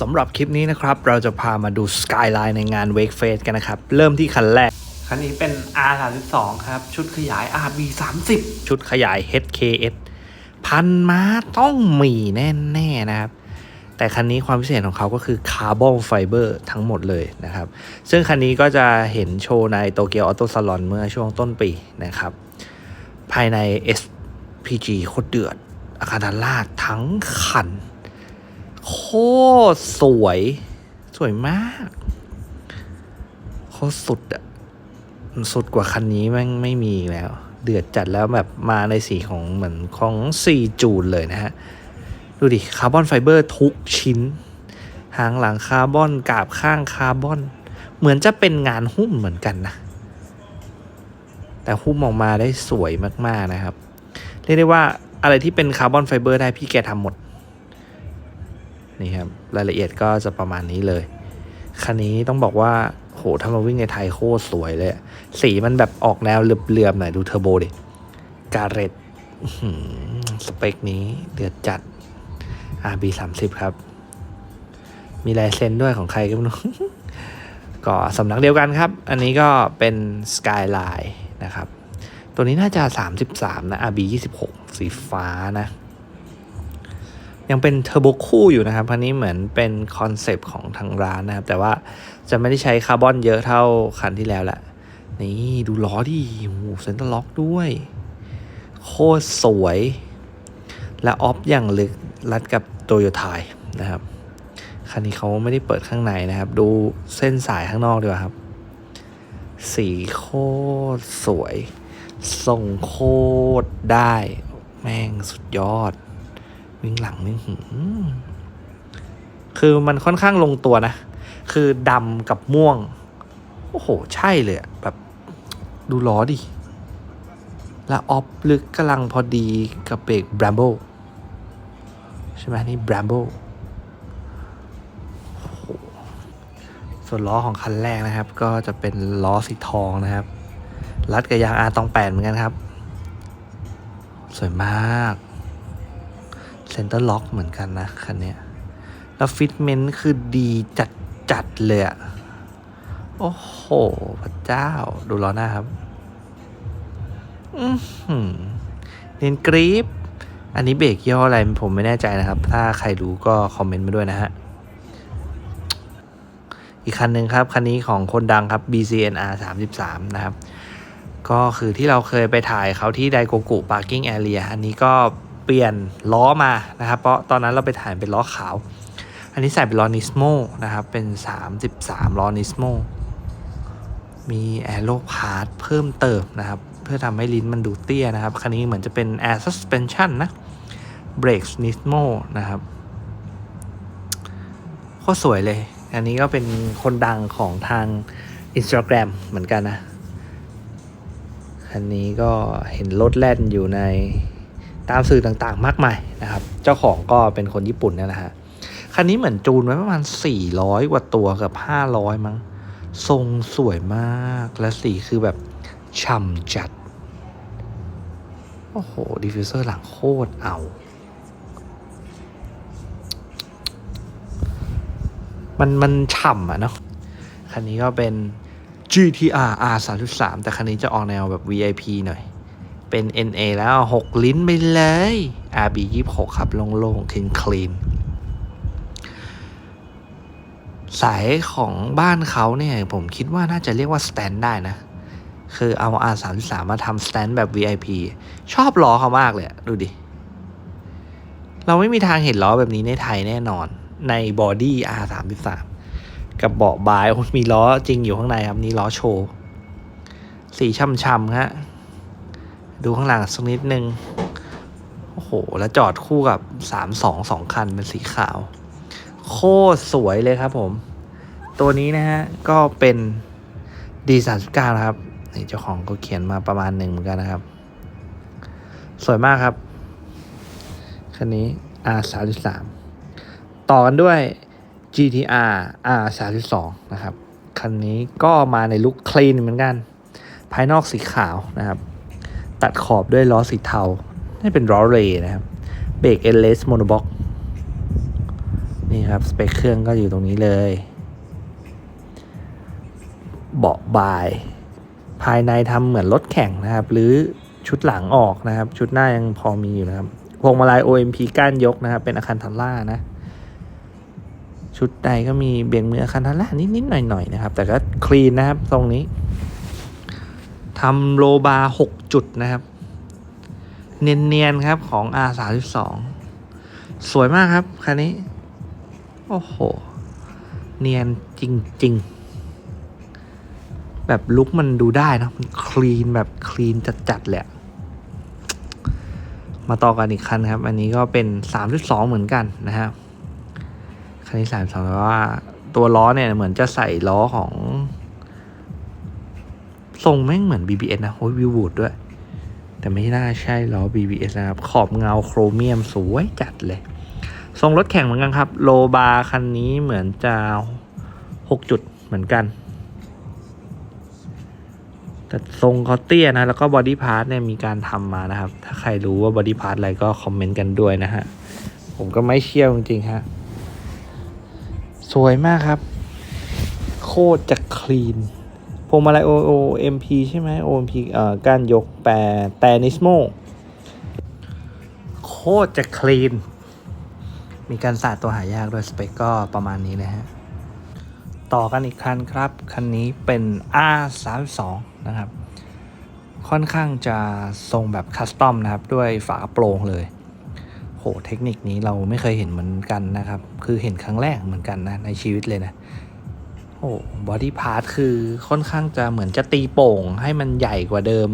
สำหรับคลิปนี้นะครับ เราจะพามาดูสกายไลน์ในงาน Wake Face กันนะครับ เริ่มที่คันแรก คันนี้เป็น R32 ครับ ชุดขยาย RB30 ชุดขยาย HKS พันม้าต้องมีแน่ๆนะครับ แต่คันนี้ความพิเศษของเขาก็คือคาร์บอนไฟเบอร์ทั้งหมดเลยนะครับ ซึ่งคันนี้ก็จะเห็นโชว์ในโตเกียวออโตซาลอนเมื่อช่วงต้นปีนะครับ ภายใน SPG โคตรเดือดอาคารด้านล่างทั้งคัน โคตรสวย สวยมาก โคตรสุดอะสุดกว่าคันนี้แม่งไม่มีแล้ว เดือดจัดแล้วแบบมาในสีของเหมือนของซีจูนเลยนะฮะ ดูดิ คาร์บอนไฟเบอร์ทุกชิ้น หางหลังคาร์บอนกาบข้างคาร์บอน เหมือนจะเป็นงานหุ้มเหมือนกันนะ แต่หุ้มออกมาได้สวยมากๆนะครับ เรียกได้ว่าอะไรที่เป็นคาร์บอนไฟเบอร์ได้พี่แกทำหมด นี่ครับรายละเอียดก็จะประมาณนี้เลยคันนี้ต้องบอกว่าโหถ้ามาวิ่งในไทยโคตรสวยเลย สีมันแบบออกแนวเหลือบๆหน่อยดูเทอร์โบดิการเรตสเปคนี้เดือดจัด RB 30ครับ มีลายเซ็นด้วยของใครก็ไม่รู้ก็สำนักเดียวกันครับ อันนี้ก็เป็น Skyline นะครับ ตัวนี้น่าจะ 33 นะ RB 26 สีฟ้านะ ยังเป็นเทอร์โบคู่อยู่นะครับคันนี้เหมือนเป็นคอนเซปต์ของทางร้านนะครับ แต่ว่าจะไม่ได้ใช้คาร์บอนเยอะเท่าคันที่แล้วแหละนี่ดูล้อดิโอ้เซนเตอร์ล็อกด้วย โคตรสวย และออฟอย่างลึกรัดกับโตโยต้านะครับ คันนี้เขาไม่ได้เปิดข้างในนะครับ ดูเส้นสายข้างนอกดีกว่าครับ สีโคตรสวยทรงโคตรได้ แม่งสุดยอด วิ่งหลังนี่หือคือมันค่อนข้างลงตัวนะ คือดำกับม่วง โอ้โห ใช่เลยอะแบบดูล้อดิ และออฟลึกกำลังพอดีกับเบรก b รมโบใช่ไหมนี่ b รมโบส่วนล้อของคันแรกนะครับ ก็จะเป็นล้อสีทองนะครับรัดกับยางอาตองแปดเหมือนกันครับ สวยมาก เซนเตอร์ล็อกเหมือนกันนะคันนี้แล้วฟิตเมนต์คือดีจัดจัดๆเลยอะโอ้โห พระเจ้า ดูล้อหน้าครับอือหือเนียนกรีปอันนี้เบรกย่ออะไรผมไม่แน่ใจนะครับ ถ้าใครรู้ก็คอมเมนต์มาด้วยนะฮะ อีกคันหนึ่งครับ คันนี้ของคนดังครับ BCNR 33 นะครับ ก็คือที่เราเคยไปถ่ายเขาที่ไดโกกุปาร์กิ้งแอเรียอันนี้ก็ เปลี่ยนล้อมานะครับ เพราะตอนนั้นเราไปถ่ายเป็นล้อขาว อันนี้ใส่เป็นล้อนิสโมนะครับ เป็น 33 ล้อนิสโมมีแอโรพาร์ทเพิ่มเติมนะครับ เพื่อทำให้ลิ้นมันดูเตี้ยนะครับ คันนี้เหมือนจะเป็น Air Suspension นะ Brakes Nismo นะครับโคตรสวยเลย อันนี้ก็เป็นคนดังของทาง Instagram เหมือนกันนะ คันนี้ก็เห็นรถแล่นอยู่ใน ตามสื่อต่างๆ มากมายนะครับ เจ้าของก็เป็นคนญี่ปุ่นเนี่ยแหละฮะคันนี้เหมือนจูนไว้ประมาณ 400 กว่าตัวเกับ 500 มั้ง ทรงสวยมากและสีคือแบบฉ่ำจัด โอ้โห ดิฟฟิวเซอร์หลังโคตรเอา มันมันฉ่ำอะเนาะ คันนี้ก็เป็น GTR R33 แต่คันนี้จะออกแนวแบบ VIP หน่อย เป็น NA แล้ว 6 ลิ้นไปเลย RB 26 ครับ โล่งๆคลีนคลีนสายของบ้านเขาเนี่ยผมคิดว่าน่าจะเรียกว่าสแตนได้นะ คือเอา R33 มาทำสแตนแบบ VIP ชอบล้อเขามากเลยดูดิ เราไม่มีทางเห็นล้อแบบนี้ในไทยแน่นอน ในบอดี้ R33 กับเบาะบายโอ้ยมีล้อจริงอยู่ข้างในครับ นี่ล้อโชว์ สีช่ำๆฮะ ดูข้างหลังสักนิดนึง โอ้โห แล้วจอดคู่กับ 32 2 คันเป็นสีขาว โคตรสวยเลยครับผม ตัวนี้นะฮะ ก็เป็น D39 นะครับนี่เจ้าของก็เขียนมาประมาณหนึ่งเหมือนกันนะครับ สวยมากครับคันนี้ R33 ต่อกันด้วย GTR R32 นะครับ คันนี้ก็มาในลุคคลีนเหมือนกัน ภายนอกสีขาวนะครับ ตัดขอบด้วยล้อสีเทานี่เป็นล้อเรย์นะครับเบรกเอเลสโมโนบ็อกนนี่ครับ สเปคเครื่องก็อยู่ตรงนี้เลย เบาะบาย ภายในทำเหมือนรถแข่งนะครับ หรือชุดหลังออกนะครับ ชุดหน้ายังพอมีอยู่นะครับพวงมาลัย OMP ก้านยกนะครับ เป็นอาคารทัลล่านะ ชุดใดก็มีเบี่ยงมืออาคารทัลล่านิดๆหน่อยๆนะครับ แต่ก็คลีนนะครับ ตรงนี้ ทำโลบาร์6จุดนะครับ เนียนๆครับของ R32 สวยมากครับ คันนี้ โอ้โห เนียนจริง ๆ แบบลุกมันดูได้นะมันคลีนแบบคลีนจัดๆเละมาต่อกันอีกคันครับ อันนี้ก็เป็น3.2เหมือนกันนะครับ คันนี้3.2แต่ว่าตัวล้อเนี่ยเหมือนจะใส่ล้อของ ทรงแม่งเหมือน BBS นะโอ้ยวิววูดด้วย แต่ไม่น่าใช่ล้อ BBS นะครับ ขอบเงาโครเมียมสวยจัดเลย ทรงรถแข่งเหมือนกันครับ โลบาร์คันนี้เหมือนจะ6จุดเหมือนกัน แต่ทรงเขาเตี้ยนะ แล้วก็บอดี้พาร์ทเนี่ยมีการทำมานะครับ ถ้าใครรู้ว่าบอดี้พาร์ทอะไรก็คอมเมนต์กันด้วยนะฮะ ผมก็ไม่เชี่ยวจริงๆฮะ สวยมากครับ โคตรจะคลีน วงมาลัย O O M P ใช่ไหม O M P เอ่อการยกแปรแตนิสโมโคตรจะคลีน มีการสาดตัวหายากด้วยสเปคก็ประมาณนี้นะฮะ ต่อกันอีกคันครับ คันนี้เป็น R32 นะครับ ค่อนข้างจะทรงแบบคัสตอมนะครับ ด้วยฝากระโปรงเลยโหเทคนิคนี้เราไม่เคยเห็นเหมือนกันนะครับ คือเห็นครั้งแรกเหมือนกันนะในชีวิตเลยนะ อ้บอดี้พาร์ทคือค่อนข้างจะเหมือนจะตีโป่งให้มันใหญ่กว่าเดิม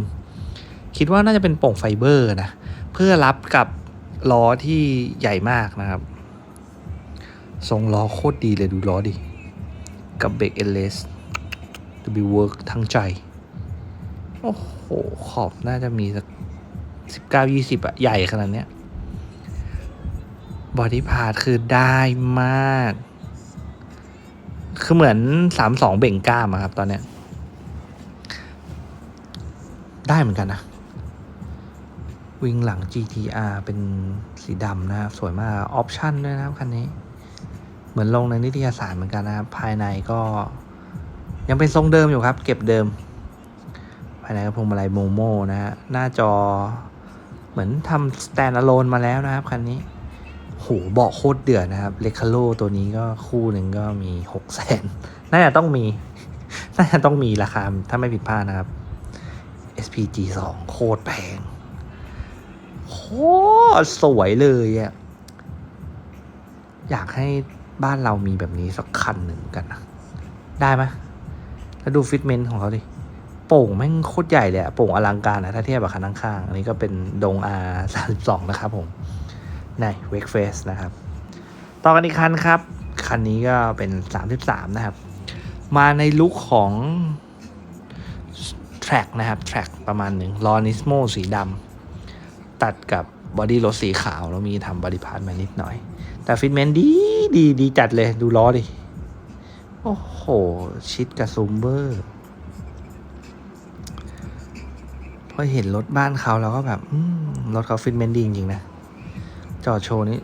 คิดว่าน่าจะเป็นโป่งไฟเบอร์นะ เพื่อรับกับล้อที่ใหญ่มากนะครับ ทรงล้อโคตรดีเลยดูล้อดิ กับเบรกเอลเลสจะบีเวิร์กทั้งใจ โอ้โห ขอบน่าจะมีสักสิบเก้ายี่สิบอะใหญ่ขนาดเนี้ยบอดี้พาร์ทคือได้มาก คือเหมือนสามสองเบ่งกล้ามครับ ตอนเนี้ย ได้เหมือนกันนะ วิ่งหลัง GTR เป็นสีดำนะครับ สวยมาก ออปชั่นด้วยนะครับคันนี้ เหมือนลงในนิตยสารเหมือนกันนะครับ ภายในก็ ยังเป็นทรงเดิมอยู่ครับ เก็บเดิม ภายในก็พวงมาลัยโมโมนะฮะ หน้าจอเหมือนทำสแตนด์อะโลนมาแล้วนะครับคันนี้ โหเบาะโคตรเดือดนะครับเลคาโลตัวนี้ก็คู่หนึ่งก็มีหกแสนน่าจะต้องมี น่าจะต้องมีราคาถ้าไม่ผิดพลาดนะครับ SPG 2โคตรแพงโคตรสวยเลยอะอยากให้บ้านเรามีแบบนี้สักคันหนึ่งกันนะได้ไหมแล้วดูฟิตเมนต์ของเขาดิโป่งแม่งโคตรใหญ่เลยอะโป่งอลังการนะถ้าเทียบกับคันข้างๆอันนี้ก็เป็นดง R 3 2นะครับผม ใน Wake Face นะครับ ต่อกันอีกคันครับ คันนี้ก็เป็น 33 นะครับ มาในลุคของ Track นะครับ Track ประมาณหนึ่งลอนิสโมสีดำตัดกับบอดี้รถสีขาว แล้วมีทำบอดี้พาร์ทมานิดหน่อย แต่ฟิตเมนดีดีดีจัดเลยดูล้อดิ โอ้โห ชิดกับซูมเบอร์พอเห็นรถบ้านเขาเราก็แบบรถเขาฟิตเมนดีจริงๆนะ จอดโชว์นี้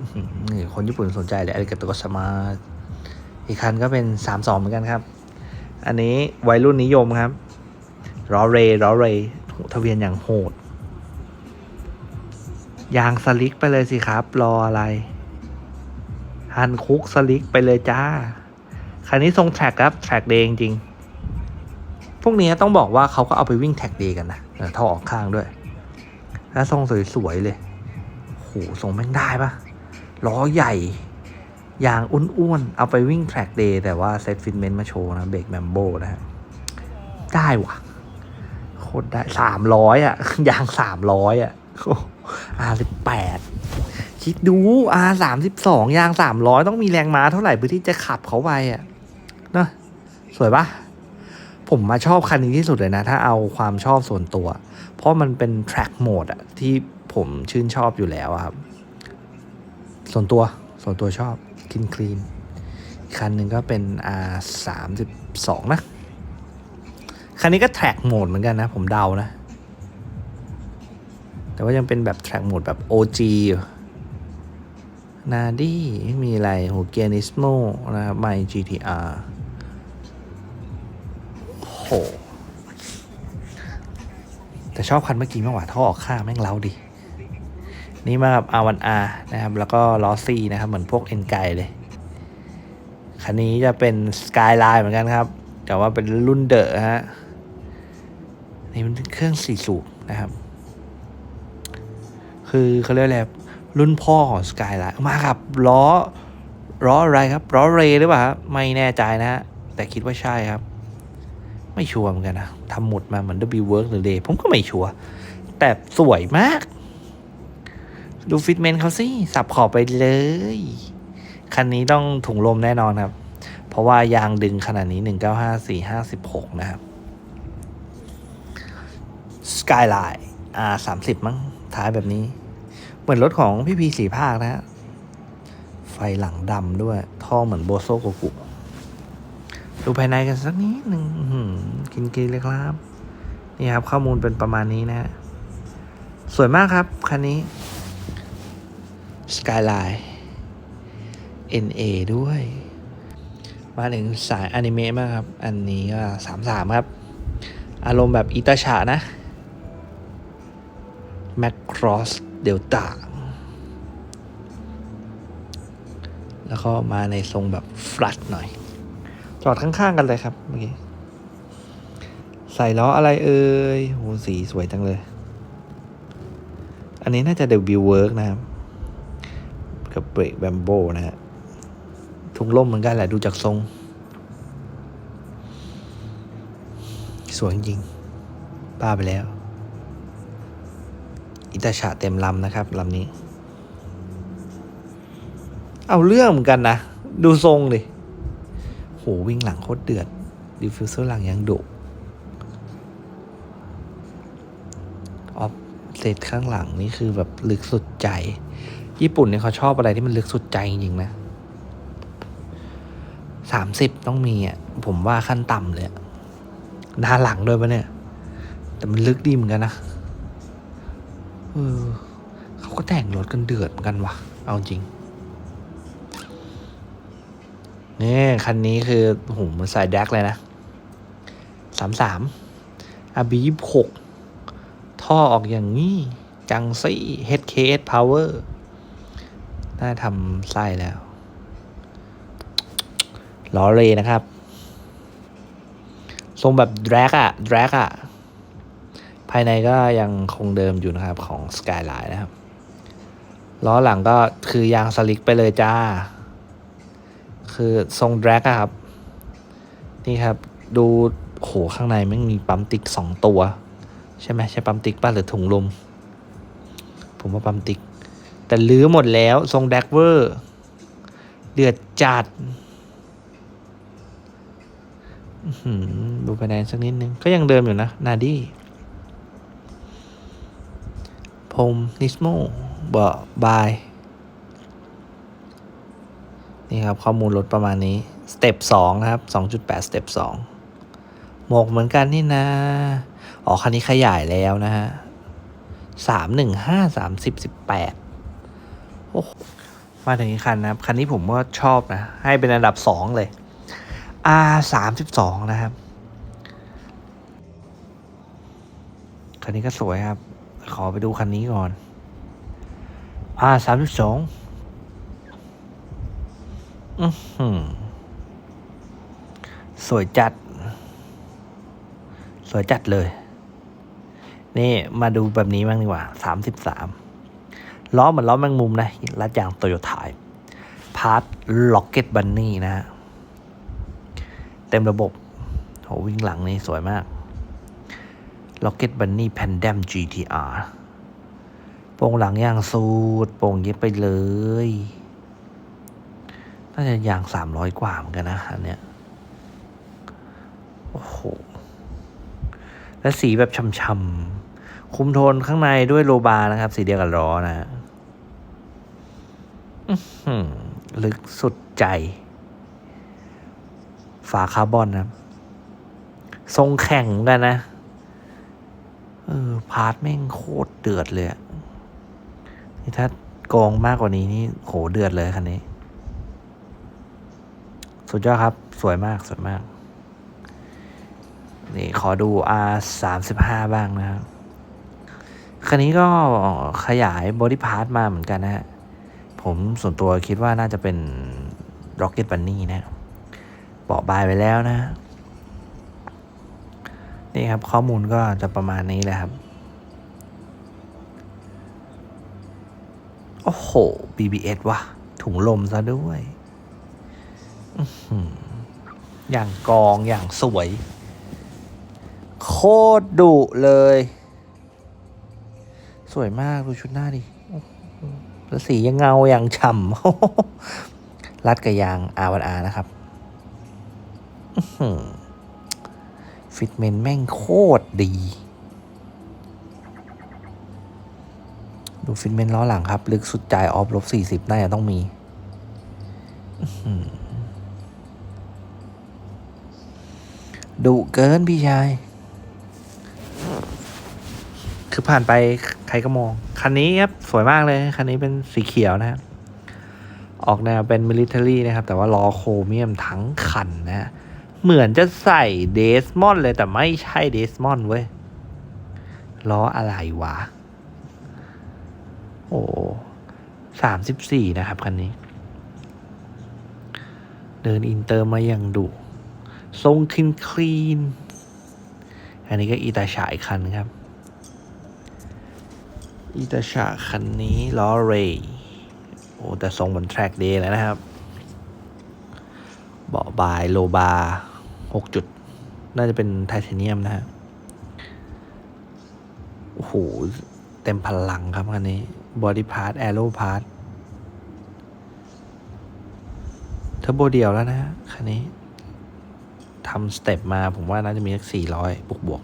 นี่คนญี่ปุ่นสนใจเลยอาริกาโตะสมาอีกคันก็เป็น 3 2 เหมือนกันครับ อันนี้วัยรุ่นนิยมครับรอเรรอเรทะเบียนอย่างโหด ยางสลิกไปเลยสิครับ รออะไร ฮันคุกสลิกไปเลยจ้า คันนี้ทรงแทร็กครับ แทร็กเดย์จริงพวกนี้ต้องบอกว่าเขาก็เอาไปวิ่งแท็กเดย์กันนะเออท่อออกข้างด้วย แล้วทรงสวยๆเลย ทรงแม่งได้ปะล้อใหญ่ ยางอ้วนๆ เอาไปวิ่งแทร็กเดย์แต่ว่าเซตฟิตเมนต์มาโชว์นะเบรกแมมโบนะฮะ ได้วะโคตรได้สามร้อยอะ ยางสามร้อยอะอาสิบแปดคิดดูอาสามสิบสองยางสามร้อยต้องมีแรงม้าเท่าไหร่เพื่อที่จะขับเขาไปอะเนอะสวยปะผมมาชอบคันนี้ที่สุดเลยนะ ถ้าเอาความชอบส่วนตัว เพราะมันเป็น track mode อะที่ ผมชื่นชอบอยู่แล้วครับ ส่วนตัวส่วนตัวชอบคินคลีนอีกคันหนึ่งก็เป็น R สามสิบสองนะ คันนี้ก็ track mode เหมือนกันนะ ผมเดานะ แต่ว่ายังเป็นแบบ track mode แบบ OG นาดี้มีอะไรโหเกียนิสโมนะครับไม GTR โหแต่ชอบคันเมื่อกี้มากกว่าท่อออกข้างแม่งเล้าดี นี่มากับ R1R นะครับ แล้วก็ล้อซี่นะครับ เหมือนพวกเอ็นไกเลย คันนี้จะเป็นสกายไลน์เหมือนกันครับ แต่ว่าเป็นรุ่นเดอะฮะ นี่มันเครื่องสี่สูบนะครับ คือเขาเรียกอะไรรุ่นพ่อของสกายไลน์มากับล้อล้ออะไรครับล้อเรหรือเปล่าครับไม่แน่ใจนะฮะ แต่คิดว่าใช่ครับ ไม่ชัวร์เหมือนกันนะทำหมุดมาเหมือน W Work หรือเ y ผมก็ไม่ชัวร์แต่สวยมาก ดูฟิตเมนต์เขาสิ สับขอบไปเลย คันนี้ต้องถุงลมแน่นอนครับ เพราะว่ายางดึงขนาดนี้ 195 4 56 นะครับ Skyline R 30 มั้ง ท้ายแบบนี้ เหมือนรถของพี่พีสีภาคนะฮะ ไฟหลังดำด้วย ท่อเหมือนโบโซโกกุ ดูภายในกันสักนิดหนึ่งกินกินเลยครับ นี่ครับ ข้อมูลเป็นประมาณนี้นะฮะสวยมากครับ คันนี้ Skyline NA ด้วย มาถึงสายอนิเมะมากครับ อันนี้ก็สามสามครับ อารมณ์แบบอิตาชานะ Macross Delta แล้วก็มาในทรงแบบฟลัดหน่อย จอดข้างๆกันเลยครับเมื่อกี้ใส่ล้ออะไรเอ่ยโหสีสวยจังเลย อันนี้น่าจะเดบิวเวิร์กนะครับ กับเบรกแบมโบนะฮะทุงล่มเหมือนกันแหละดูจากทรง สวยจริงป้าไปแล้ว อิตาชาเต็มลำนะครับลำนี้ เอาเรื่องเหมือนกันนะ ดูทรงดิโหวิ่งหลังโคตรเดือด ดิฟฟิวเซอร์หลังยังดุออฟเซตข้างหลังนี่คือแบบลึกสุดใจ ญี่ปุ่นเนี่ยเขาชอบอะไรที่มันลึกสุดใจจริงๆนะสามสิบต้องมีอะ ผมว่าขั้นต่ำเลยหน้าหลังด้วยปะเนี่ย แต่มันลึกดีเหมือนกันนะเออเขาก็แต่งรถกันเดือดเหมือนกันวะเอาจริงนี่คันนี้คือโอ้โหมันใส่แดกเลยนะสามสามอาบียี่หกท่อออกอย่างนี้ จังซี่ HKS Power น่าทำไส้แล้วล้อเลยนะครับ ทรงแบบแดกอะแดกอะภายในก็ยังคงเดิมอยู่นะครับของ Skyline นะครับ ล้อหลังก็คือยางสลิกไปเลยจ้า คือทรงแดกอะครับ นี่ครับ ดูโหข้างในมันมีปั๊มติ๊กสองตัว ใช่ไหมใช่ปั๊มติ๊กป้ะหรือถุงลม ผมว่าปั๊มติ๊ก แต่ลื้อหมดแล้วทรงแดกเวอร์ เดือดจัดดูภายในสักนิดนึง ก็ยังเดิมอยู่นะ นาดี้พรมนิสโมบอบาย นี่ครับ ข้อมูลรถประมาณนี้ สเต็ปสองนะครับสองจุดแปดสเต็ปสองหมกเหมือนกันนี่นะ อ๋อ คันนี้ขยายแล้วนะฮะสามหนึ่งห้าสามสิบสิบแปด มาถึงคันนะครับ คันนี้ผมก็ชอบนะ ให้เป็นอันดับสองเลย R สามสิบสองนะครับ คันนี้ก็สวยครับ ขอไปดูคันนี้ก่อน R สามสิบสองอือหือสวยจัด สวยจัดเลย นี่มาดูแบบนี้บ้างดีกว่าสามสิบสาม ล้อเหมือนล้อแมงมุมนะรัดยางโตโยต้าพาร์ทล็อกเก็ตบันนี่นะฮะเต็มระบบโหวิ่งหลังนี่สวยมาก Rocket Bunny Pandem GTR โปร่งหลังยางสูดโปร่งเย็บไปเลย น่าจะยางสามร้อยกว่าเหมือนกันนะอันเนี้ยโอ้โห และสีแบบช่ำๆคุมโทนข้างในด้วยโลบานะครับ สีเดียวกับล้อนะฮะ ลึกสุดใจ ฝาคาร์บอนนะทรงแข่งเหมือนกันนะ เออ พาร์ทแม่งโคตรเดือดเลยนี่ถ้ากองมากกว่านี้นี่โหเดือดเลยคันนี้ สุดยอดครับ สวยมาก สวยมาก นี่ขอดู R สามสิบห้าบ้างนะครับคันนี้ก็ขยายบอดี้พาร์ทมาเหมือนกันนะฮะ ผมส่วนตัวคิดว่าน่าจะเป็น Rocket Bunny นะบอกบายไปแล้วนะ นี่ครับข้อมูลก็จะประมาณนี้แหละครับ โอ้โห BBS ว่ะ ถุงลมซะด้วยอย่างกองอย่างสวย โคตรดุเลย สวยมาก ดูชุดหน้าดิ สียังเงาอย่างฉ่ำรัดกับยางอาวันอานะครับฟิตเมนแม่งโคตรดี ดูฟิตเมนล้อหลังครับ ลึกสุดใจออฟลบสี่สิบน่าจะต้องมีดุเกินพี่ชาย คือผ่านไปใครก็มอง คันนี้ครับสวยมากเลย คันนี้เป็นสีเขียวนะครับออกแนวเป็นมิลิเ a อรี่นะครับ แต่ว่าล้อโครเมียมทั้งคันนะฮะเหมือนจะใส่เดสมอนเลยแต่ไม่ใช่เดสมอนเว้ย ล้ออะไรวะ โอ้สามสิบสี่นะครับคันนี้ เดินอินเตอร์มาอย่างดุทรงคลีนคลีน อันนี้ก็อีตาฉายคันครับ อีตาฉาคันนี้ล้อเรย์โอ้แต่ทรงเหมือนแทร็กเดย์แล้วนะครับ เบาะบายโลบาหกจุด น่าจะเป็นไทเทเนียมนะฮะโอ้โห เต็มพลังครับคันนี้บอดี้พาร์ตแอโร่พาร์ตเทอร์โบเดียวแล้วนะคันนี้ทำสเต็ปมาผมว่าน่าจะมีสักสี่ร้อยบวกบวก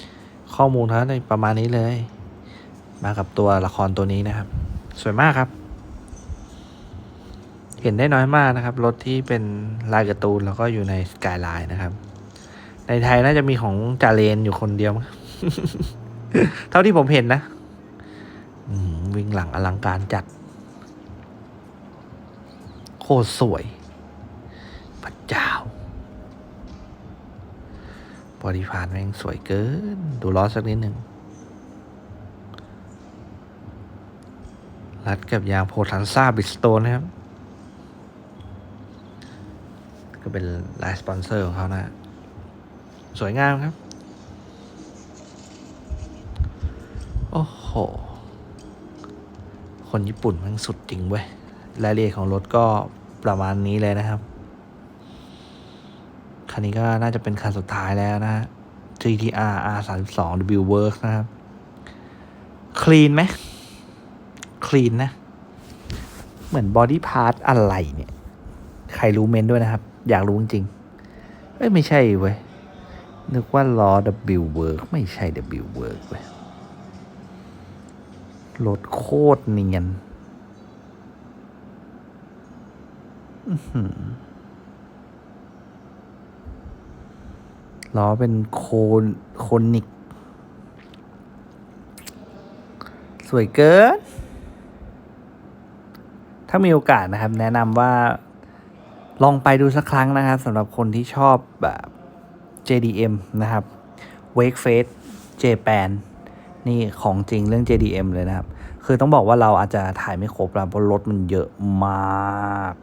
ๆข้อมูลเท่านั้นประมาณนี้เลย มากับตัวละครตัวนี้นะครับ สวยมากครับ เห็นได้น้อยมากนะครับ รถที่เป็นลายการ์ตูนแล้วก็อยู่ในสกายไลน์นะครับ ในไทยน่าจะมีของจาเลนอยู่คนเดียวเท่าที่ผมเห็นนะวิ่งหลังอลังการจัด โคตรสวยพระเจ้าบริพานแม่งสวยเกิน ดูล้อสักนิดหนึ่ง รัดกับยางโพทันซ่าบิสโตนนะครับ ก็เป็นลายสปอนเซอร์ของเขานะ สวยงามครับ โอ้โห คนญี่ปุ่นมันสุดจริงเว้ย รายละเอียดของรถก็ประมาณนี้เลยนะครับ คันนี้ก็น่าจะเป็นคันสุดท้ายแล้วนะ GTR R32 W Works นะครับ คลีนไหม ลีนนะ เหมือนบอดี้พาร์ t อะไรเนี่ย ใครรู้เมนด้วยนะครับ อยากรู้จริงเอ้ย ไม่ใช่เว้ย นึกว่าล้อ W Work ไม่ใช่ W Work เว้ยรถโคตรเนียนล้อเป็นโคนโคนิก สวยเกิน ถ้ามีโอกาสนะครับ แนะนำว่าลองไปดูสักครั้งนะครับสำหรับคนที่ชอบแบบ JDM นะครับ Wake Face Japan นี่ของจริงเรื่อง JDM เลยนะครับ คือต้องบอกว่าเราอาจจะถ่ายไม่ครบแล้วเพราะรถมันเยอะมาก